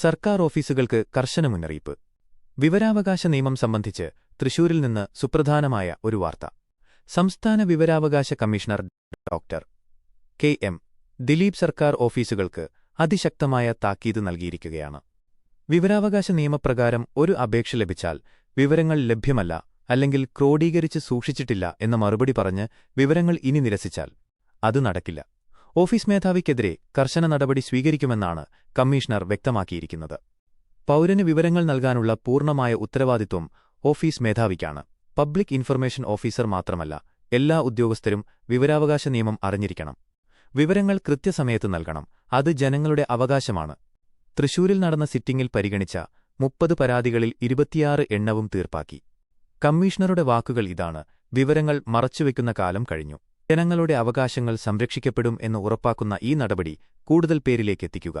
സർക്കാർ ഓഫീസുകൾക്ക് കർശന മുന്നറിയിപ്പ്. വിവരാവകാശ നിയമം സംബന്ധിച്ച് തൃശൂരിൽ നിന്ന് സുപ്രധാനമായ ഒരു വാർത്ത. സംസ്ഥാന വിവരാവകാശ commissioner doctor K M Dileep സർക്കാർ ഓഫീസുകൾക്ക് അതിശക്തമായ താക്കീത് നൽകിയിരിക്കുകയാണ്. വിവരാവകാശ നിയമപ്രകാരം ഒരു അപേക്ഷ ലഭിച്ചാൽ വിവരങ്ങൾ ലഭ്യമല്ല അല്ലെങ്കിൽ ക്രോഡീകരിച്ച് സൂക്ഷിച്ചിട്ടില്ല എന്ന മറുപടി പറഞ്ഞ് വിവരങ്ങൾ ഇനി നിരസിച്ചാൽ അത് നടക്കില്ല. ഓഫീസ് മേധാവിക്കെതിരെ കർശന നടപടി സ്വീകരിക്കുമെന്നാണ് കമ്മീഷണർ വ്യക്തമാക്കിയിരിക്കുന്നത്. പൌരന് വിവരങ്ങൾ നൽകാനുള്ള പൂർണമായ ഉത്തരവാദിത്വം ഓഫീസ് മേധാവിക്കാണ്. പബ്ലിക് ഇൻഫർമേഷൻ ഓഫീസർ മാത്രമല്ല എല്ലാ ഉദ്യോഗസ്ഥരും വിവരാവകാശ നിയമം അറിഞ്ഞിരിക്കണം. വിവരങ്ങൾ കൃത്യസമയത്ത് നൽകണം അത് ജനങ്ങളുടെ അവകാശമാണ്. തൃശൂരിൽ നടന്ന സിറ്റിംഗിൽ പരിഗണിച്ച മുപ്പത് പരാതികളിൽ ഇരുപത്തിയാറ് എണ്ണവും തീർപ്പാക്കി. കമ്മീഷണറുടെ വാക്കുകൾ ഇതാണ് വിവരങ്ങൾ മറച്ചുവെക്കുന്ന കാലം കഴിഞ്ഞു. ജനങ്ങളുടെ അവകാശങ്ങൾ സംരക്ഷിക്കപ്പെടും എന്ന് ഉറപ്പാക്കുന്ന ഈ നടപടി കൂടുതൽ പേരിലേക്കെത്തിക്കുക